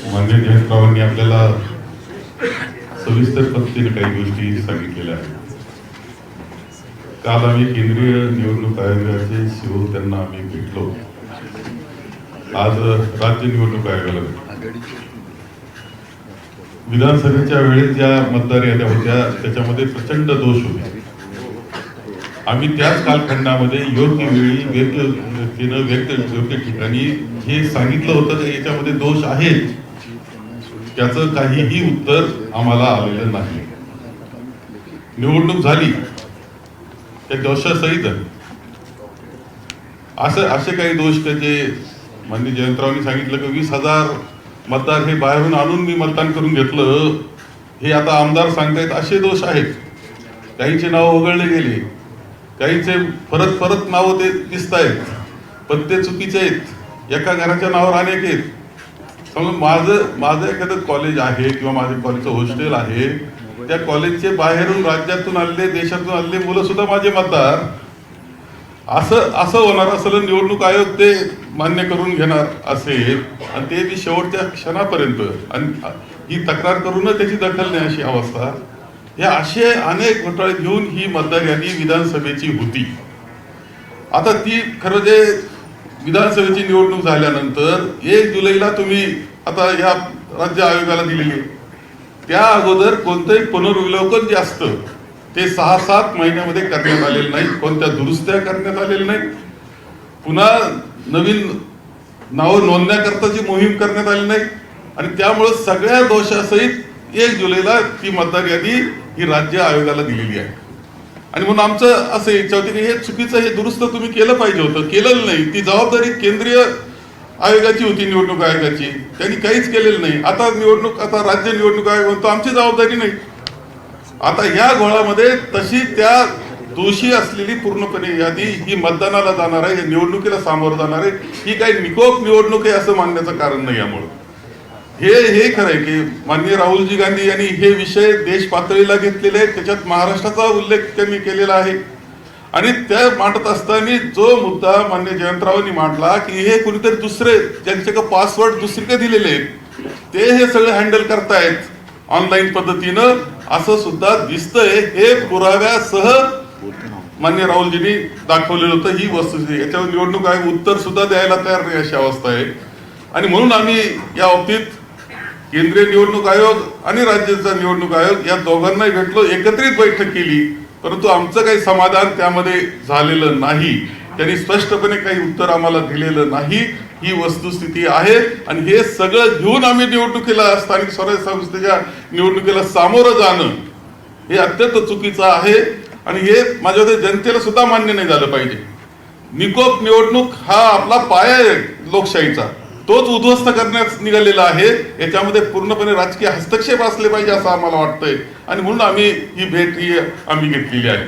मान्य जयंतरावांनी आपल्याला सविस्तर पद्धतीने काही गोष्टी सांगितलेल्या आहेत. काल आम्ही केंद्रीय निवडणूक आयोगाचे सीओ त्यांना आम्ही भेटलो. आज राज्य निवडणूक आयोगाला विधानसभेच्या वेळेस ज्या मतदार याद्या होत्या त्याच्यामध्ये प्रचंड दोष होते. आम्ही त्याच कालखंडामध्ये योग्य वेळी योग्य व्यक्तीनं व्यक्त योग्य ठिकाणी. हे सांगितलं होतं की याच्यामध्ये दोष आहेत. त्याचं काहीही उत्तर आम्हाला आलेलं नाही. निवडणूक झाली. त्या दोषासहित असं असे काही दोष का जे मान्य जयंतरावांनी सांगितलं की वीस हजार मतदार हे बाहेरून आणून मी मतदान करून घेतलं. हे आता आमदार सांगतायत असे दोष आहेत. काहींचे नाव वगळले गेले. काहीचे परत परत नावं ते दिसत आहेत पण ते चुकीचे आहेत. एका घराच्या नावावर अनेक आहेत. समजा माझं माझं एखादं कॉलेज आहे किंवा माझे कॉलेजचं हॉस्टेल आहे त्या कॉलेजचे बाहेरून राज्यातून आलेले देशातून आलेले मुलं सुद्धा माझे मतदार असं असं होणार असलं निवडणूक आयोग ते मान्य करून घेणार असेल. आणि ते मी शेवटच्या क्षणापर्यंत. आणि ही तक्रार करूनच त्याची दखल नाही अशी अवस्था. हे असे अनेक घोटाळे घेऊन ही मतदार यादी विधानसभेची होती. आता ती खरं जे विधानसभेची निवडणूक झाल्यानंतर एक जुलैला तुम्ही आता या राज्य आयोगाला दिलेली त्या अगोदर कोणतंही पुनर्विलोकन जे असतं ते सहा सात महिन्यामध्ये करण्यात आलेलं नाही. कोणत्या दुरुस्त्या करण्यात आलेल्या नाही पुन्हा नवीन नावं नोंदण्याकरताची मोहीम करण्यात आली नाही. आणि त्यामुळं सगळ्या दोषासहित एक जुलैला ती मतदार यादी ही राज्य आयोगाला दिलेली आहे. आणि म्हणून आमचं असं इच्छा होती की हे चुकीचं हे दुरुस्त तुम्ही केलं पाहिजे होतं. केलेलं नाही. ती जबाबदारी केंद्रीय आयोगाची होती निवडणूक आयोगाची. त्यांनी काहीच केलेलं नाही. आता निवडणूक आता राज्य निवडणूक आयोग म्हणतो आमची जबाबदारी नाही. आता या घोळामध्ये तशी त्या दोषी असलेली पूर्णपणे यादी ही मतदानाला जाणार आहे या निवडणुकीला सामोरं जाणार आहे. ही काही निकोप निवडणूक आहे असं मानण्याचं कारण नाही यामुळं. हे हे खरं आहे की माननीय राहुलजी गांधी यांनी हे विषय देश पातळीला घेतलेले आहेत. त्याच्यात महाराष्ट्राचा उल्लेख त्यांनी केलेला आहे. आणि त्या मांडत असताना जो मुद्दा मान्य जयंतरावांनी मांडला की हे कुणीतरी दुसरे ज्यांच्याकडे पासवर्ड दुसरीकडे दिलेले आहेत ते हे सगळं हँडल करतायत ऑनलाईन पद्धतीनं. असं सुद्धा दिसतंय. हे पुराव्यासह मान्य राहुलजींनी दाखवलेलं होतं. ही वस्तुस्थिती याच्यावर निवडणूक आयोग उत्तर सुद्धा द्यायला तयार नाही अशी अवस्था आहे. आणि म्हणून आम्ही या बाबतीत केंद्रीय निवडणूक आयोग आणि राज्याचा निवडणूक आयोग या दोघांनाही भेटलो एकत्रित बैठक केली. परंतु आमचं काही समाधान त्यामध्ये झालेलं नाही. त्यांनी स्पष्टपणे काही उत्तर आम्हाला दिलेलं नाही. ही वस्तुस्थिती आहे आणि हे सगळं घेऊन आम्ही निवडणुकीला स्थानिक स्वराज्य संस्थेच्या निवडणुकीला सामोरं जाणं हे अत्यंत चुकीचं आहे आणि हे माझ्या मते जनतेला सुद्धा मान्य नाही झालं पाहिजे. निकोप निवडणूक हा आपला पाया आहे लोकशाहीचा. तोच उद्ध्वस्त करण्यास निघालेला आहे. याच्यामध्ये पूर्णपणे राजकीय हस्तक्षेप असले पाहिजे असं आम्हाला वाटतंय. आणि म्हणून आम्ही ही भेट ही आम्ही घेतलेली आहे.